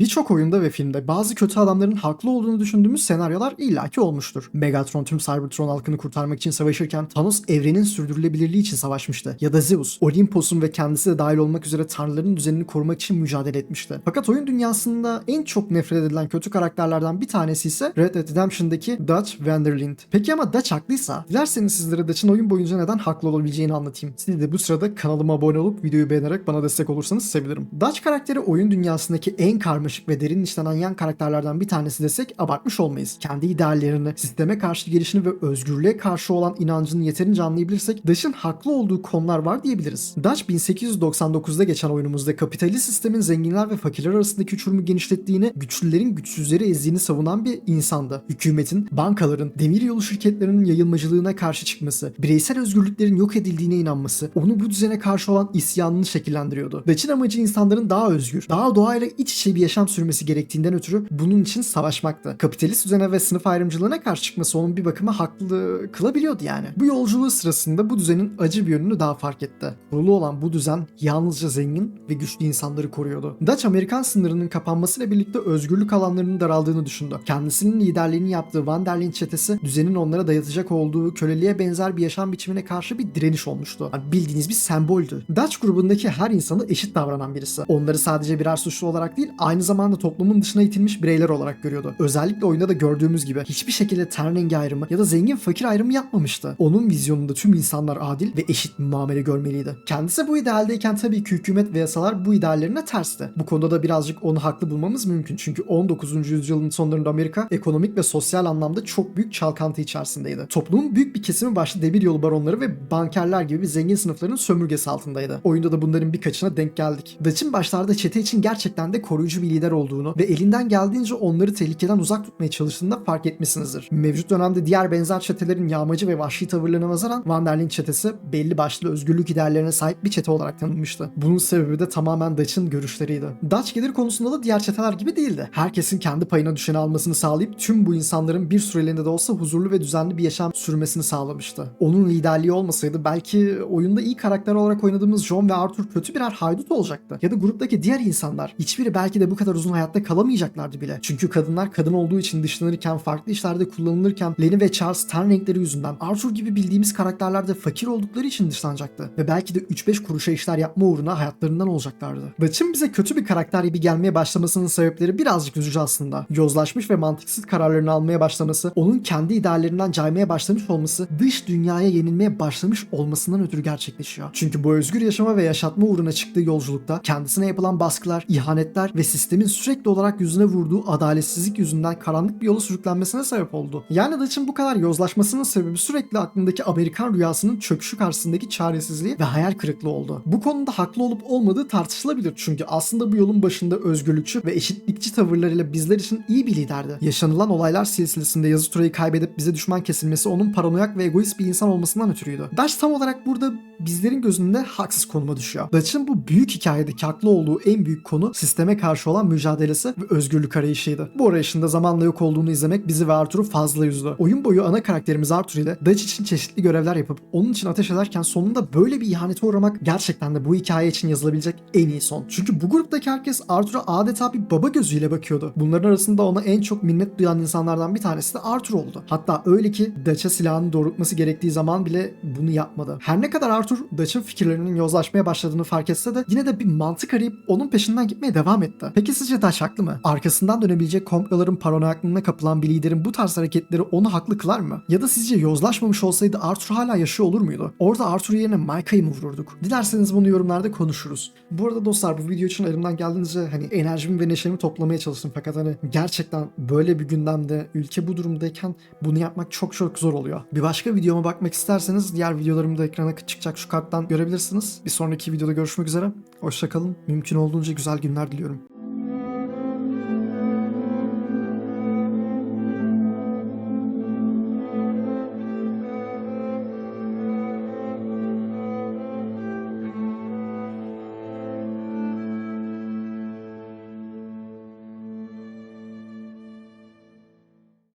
Birçok oyunda ve filmde bazı kötü adamların haklı olduğunu düşündüğümüz senaryolar illaki olmuştur. Megatron tüm Cybertron halkını kurtarmak için savaşırken Thanos evrenin sürdürülebilirliği için savaşmıştı. Ya da Zeus, Olympus'un ve kendisi de dahil olmak üzere tanrıların düzenini korumak için mücadele etmişti. Fakat oyun dünyasında en çok nefret edilen kötü karakterlerden bir tanesi ise Red Dead Redemption'daki Dutch Vanderlind. Peki ama Dutch haklıysa, dilerseniz sizlere Dutch'ın oyun boyunca neden haklı olabileceğini anlatayım. Siz de bu sırada kanalıma abone olup videoyu beğenerek bana destek olursanız sevinirim. Dutch karakteri oyun dünyasındaki en karmaşık ve derin işlenen yan karakterlerden bir tanesi desek abartmış olmayız. Kendi ideallerini, sisteme karşı gelişini ve özgürlüğe karşı olan inancını yeterince anlayabilirsek Dutch'ın haklı olduğu konular var diyebiliriz. Dutch 1899'da geçen oyunumuzda kapitalist sistemin zenginler ve fakirler arasındaki uçurumu genişlettiğini, güçlülerin güçsüzleri ezdiğini savunan bir insandı. Hükümetin, bankaların, demiryolu şirketlerinin yayılmacılığına karşı çıkması, bireysel özgürlüklerin yok edildiğine inanması, onu bu düzene karşı olan isyanını şekillendiriyordu. Dutch'ın amacı insanların daha özgür, daha doğayla iç içe bir yaşam sürmesi gerektiğinden ötürü bunun için savaşmaktı. Kapitalist düzene ve sınıf ayrımcılığına karşı çıkması onun bir bakıma haklı kılabiliyordu yani. Bu yolculuğu sırasında bu düzenin acı bir yönünü daha fark etti. Kurulu olan bu düzen yalnızca zengin ve güçlü insanları koruyordu. Dutch Amerikan sınırının kapanmasıyla birlikte özgürlük alanlarının daraldığını düşündü. Kendisinin liderliğini yaptığı Van der Linde çetesi düzenin onlara dayatacak olduğu köleliğe benzer bir yaşam biçimine karşı bir direniş olmuştu. Yani bildiğiniz bir semboldü. Dutch grubundaki her insanı eşit davranan birisi. Onları sadece birer suçlu olarak değil aynı zamanda toplumun dışına itilmiş bireyler olarak görüyordu. Özellikle oyunda da gördüğümüz gibi hiçbir şekilde ten ayrımı ya da zengin fakir ayrımı yapmamıştı. Onun vizyonunda tüm insanlar adil ve eşit muamele görmeliydi. Kendisi bu idealdeyken tabii ki hükümet ve yasalar bu ideallerine tersti. Bu konuda da birazcık onu haklı bulmamız mümkün. Çünkü 19. yüzyılın sonlarında Amerika ekonomik ve sosyal anlamda çok büyük çalkantı içerisindeydi. Toplumun büyük bir kesimi başta demiryolu baronları ve bankerler gibi bir zengin sınıfların sömürgesi altındaydı. Oyunda da bunların birkaçına denk geldik. Dutch'ın başlarda çete için gerçekten de koruyucu bir lider olduğunu ve elinden geldiğince onları tehlikeden uzak tutmaya çalıştığını da fark etmişsinizdir. Mevcut dönemde diğer benzer çetelerin yağmacı ve vahşi tavırlarına nazaran Van der Linde çetesi belli başlı özgürlük ideallerine sahip bir çete olarak tanınmıştı. Bunun sebebi de tamamen Dutch'ın görüşleriydi. Dutch gelir konusunda da diğer çeteler gibi değildi. Herkesin kendi payına düşeni almasını sağlayıp tüm bu insanların bir süreliğine de olsa huzurlu ve düzenli bir yaşam sürmesini sağlamıştı. Onun liderliği olmasaydı belki oyunda iyi karakter olarak oynadığımız John ve Arthur kötü birer haydut olacaktı. Ya da gruptaki diğer insanlar hiçbiri belki de bu kadar uzun hayatta kalamayacaklardı bile. Çünkü kadınlar kadın olduğu için dışlanırken, farklı işlerde kullanılırken Lenny ve Charles ten renkleri yüzünden Arthur gibi bildiğimiz karakterler de fakir oldukları için dışlanacaktı. Ve belki de 3-5 kuruşa işler yapma uğruna hayatlarından olacaklardı. Dutch'ın bize kötü bir karakter gibi gelmeye başlamasının sebepleri birazcık üzücü aslında. Yozlaşmış ve mantıksız kararlarını almaya başlaması, onun kendi ideallerinden caymaya başlamış olması, dış dünyaya yenilmeye başlamış olmasından ötürü gerçekleşiyor. Çünkü bu özgür yaşama ve yaşatma uğruna çıktığı yolculukta kendisine yapılan baskılar, ihanetler ve sistemin sürekli olarak yüzüne vurduğu adaletsizlik yüzünden karanlık bir yola sürüklenmesine sebep oldu. Yani Dutch'ın bu kadar yozlaşmasının sebebi sürekli aklındaki Amerikan rüyasının çöküşü karşısındaki çaresizliği ve hayal kırıklığı oldu. Bu konuda haklı olup olmadığı tartışılabilir çünkü aslında bu yolun başında özgürlükçü ve eşitlikçi tavırlarıyla bizler için iyi bir liderdi. Yaşanılan olaylar silsilesinde yazı turayı kaybedip bize düşman kesilmesi onun paranoyak ve egoist bir insan olmasından ötürüydü. Dutch tam olarak burada bizlerin gözünde haksız konuma düşüyor. Dutch'ın bu büyük hikayedeki haklı olduğu en büyük konu sisteme karşı olan mücadelesi ve özgürlük arayışıydı. Bu arayışında zamanla yok olduğunu izlemek bizi ve Arthur'u fazla üzdü. Oyun boyu ana karakterimiz Arthur ile Dutch için çeşitli görevler yapıp onun için ateş ederken sonunda böyle bir ihanete uğramak gerçekten de bu hikaye için yazılabilecek en iyi son. Çünkü bu gruptaki herkes Arthur'a adeta bir baba gözüyle bakıyordu. Bunların arasında ona en çok minnet duyan insanlardan bir tanesi de Arthur oldu. Hatta öyle ki Dutch'a silahını doğrultması gerektiği zaman bile bunu yapmadı. Her ne kadar Arthur Dutch'ın fikirlerinin yozlaşmaya başladığını fark etse de yine de bir mantık arayıp onun peşinden gitmeye devam etti. Peki sizce Dutch haklı mı? Arkasından dönebilecek komploların paranoyaklığına kapılan bir liderin bu tarz hareketleri onu haklı kılar mı? Ya da sizce yozlaşmamış olsaydı Arthur hala yaşıyor olur muydu? Orada Arthur yerine Micah'yı mı vururduk? Dilerseniz bunu yorumlarda konuşuruz. Bu arada dostlar bu video için elimden geldiğince hani enerjimi ve neşemi toplamaya çalıştım fakat hani gerçekten böyle bir gündemde ülke bu durumdayken bunu yapmak çok çok zor oluyor. Bir başka videoma bakmak isterseniz diğer videolarımı da ekrana çıkacak şu karttan görebilirsiniz. Bir sonraki videoda görüşmek üzere. Hoşçakalın. Mümkün olduğunca güzel günler diliyorum.